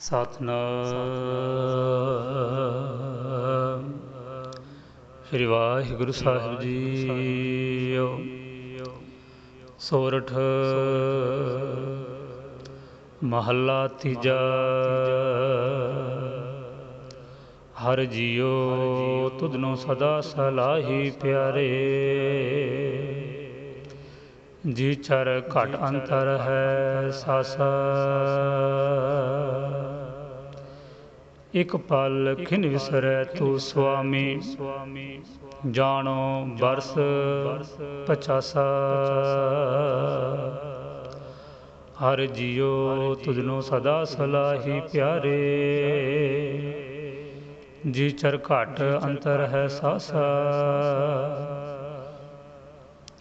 ਸਤਨਾਮ। ਸ੍ਰੀ ਵਾਹਿਗੁਰੂ ਸਾਹਿਬ ਜੀਓ। ਸੋਰਠ ਮਹੱਲਾ ਤੀਜਾ। ਹਰ ਜੀਓ ਤੁਧਨੋਂ ਸਦਾ ਸਲਾਹੀ ਪਿਆਰੇ। ਜੀ ਚਰ ਘਟ ਅੰਤਰ ਹੈ ਸਾਸਾ। ਇਕ ਪਲ ਖਿਨ ਵਿਸਰੈ ਤੂ ਸੁਆਮੀ। ਜਾਣੋ ਬਰਸ ਪਚਾਸਾ। ਹਰ ਜੀਓ ਤੁਧਨੋਂ ਸਦਾ ਸਲਾਹੀ ਪਿਆਰੇ। ਜੀ ਚਰ ਘਟ ਅੰਤਰ ਹੈ ਸਾਸਾ।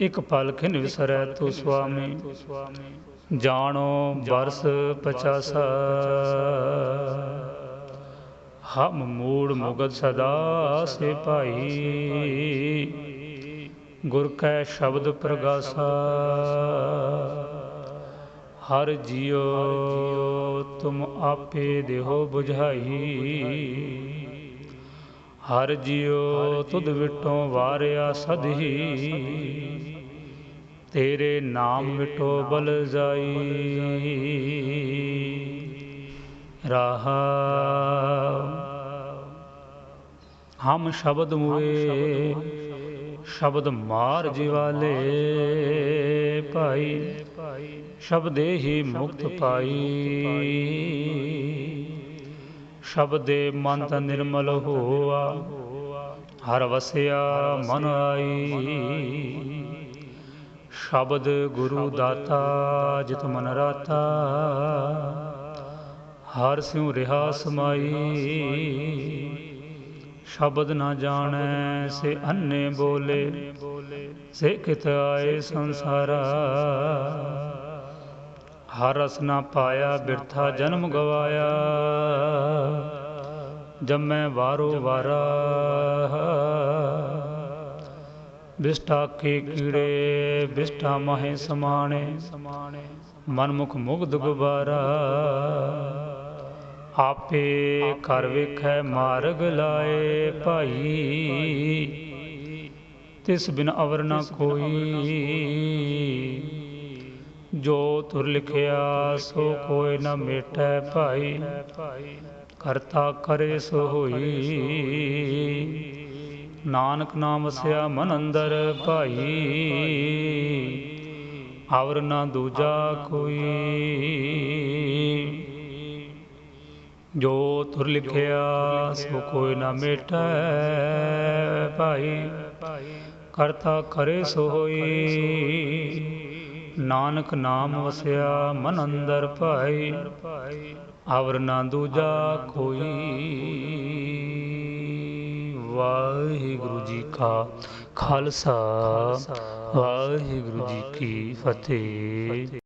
ਇਕ ਪਲ ਖਿਨ ਵਿਸਰੈ ਤੂ ਸੁਆਮੀ। ਜਾਣੋ ਬਰਸ ਪਚਾਸਾ। ਹਮ ਮੂੜ ਮੁਗਦ ਸਦਾ ਸੇ ਭਾਈ। ਗੁਰ ਕੈ ਸ਼ਬਦ ਪ੍ਰਗਾਸਾ। ਹਰ ਜਿਉ ਤੁਮ ਆਪੇ ਦੇਹੋ 부ਝਾਈ ਹਰ ਜਿਉ ਤੁਧ ਵਿਟੋਂ ਵਾਰਿਆ ਸਦਹੀ। ਤੇਰੇ ਨਾਮ ਮਿਟੋ ਬਲ ਜਾਈ। ਰਾਹਾ। ਹਮ ਸ਼ਬਦ ਮੂਏ ਸ਼ਬਦ ਮਾਰ ਜਿਵਾਲੇ ਭਾਈ। ਸ਼ਬਦੇ ਹੀ ਮੁਕਤ ਪਾਈ। ਸ਼ਬਦੇ ਮਨ ਤ ਨਿਰਮਲ ਹੋਆ, ਹਰ ਵਸਿਆ ਮਨ ਆਈ। ਸ਼ਬਦ ਗੁਰੂ ਦਾਤਾ ਜਿਤ ਮਨ ਰਾਤਾ, ਹਰ ਸਿਉ ਰਿਹਾ ਸਮਾਈ। ਸ਼ਬਦ ਨਾ ਜਾਣੈ, ਸੇ ਅੰਨੇ ਬੋਲੇ, ਸੇ ਕਿਤ ਆਏ ਸੰਸਾਰਾ। ਹਰ ਰਸ ਨਾ ਪਾਇਆ, ਬਿਰਥਾ ਜਨਮ ਗਵਾਇਆ। ਜੰਮੈ ਵਾਰੋ ਵਾਰਾ, ਬਿਸਟਾ ਕੇ ਕੀੜੇ, ਬਿਸਟਾ ਮਹੇ ਸਮਾਣੇ, ਮਨਮੁਖ ਮੁਗਧ ਗੁਬਾਰਾ। ਆਪੇ ਕਰ ਵੇਖੈ ਮਾਰਗ ਲਾਏ ਭਾਈ, ਤਿਸ ਬਿਨ ਅਵਰ ਨਾ ਕੋਈ। ਜੋ ਤੁਰ ਲਿਖਿਆ ਸੋ ਕੋਈ ਨਾ ਮੇਟੈ ਭਾਈ। ਕਰਤਾ ਕਰੇ ਸੋ ਹੋਈ। ਨਾਨਕ ਨਾਮ ਵਸਿਆ ਮਨ ਅੰਦਰ ਭਾਈ। ਅਵਰ ਨਾ ਦੂਜਾ ਕੋਈ। ਜੋ ਤੁਰ ਲਿਖਿਆ, ਸੋ ਕੋਈ ਨਾ ਮੇਟੈ ਭਾਈ। ਕਰਤਾ ਕਰੇ ਸੋ ਹੋਈ। ਨਾਨਕ ਨਾਮ ਵਸਿਆ ਮਨ ਅੰਦਰ ਭਾਈ, ਅਵਰ ਨਾ ਦੂਜਾ ਕੋਈ। ਵਾਹਿਗੁਰੂ ਜੀ ਕਾ ਖਾਲਸਾ, ਵਾਹਿਗੁਰੂ ਜੀ ਕੀ ਫਤਿਹ।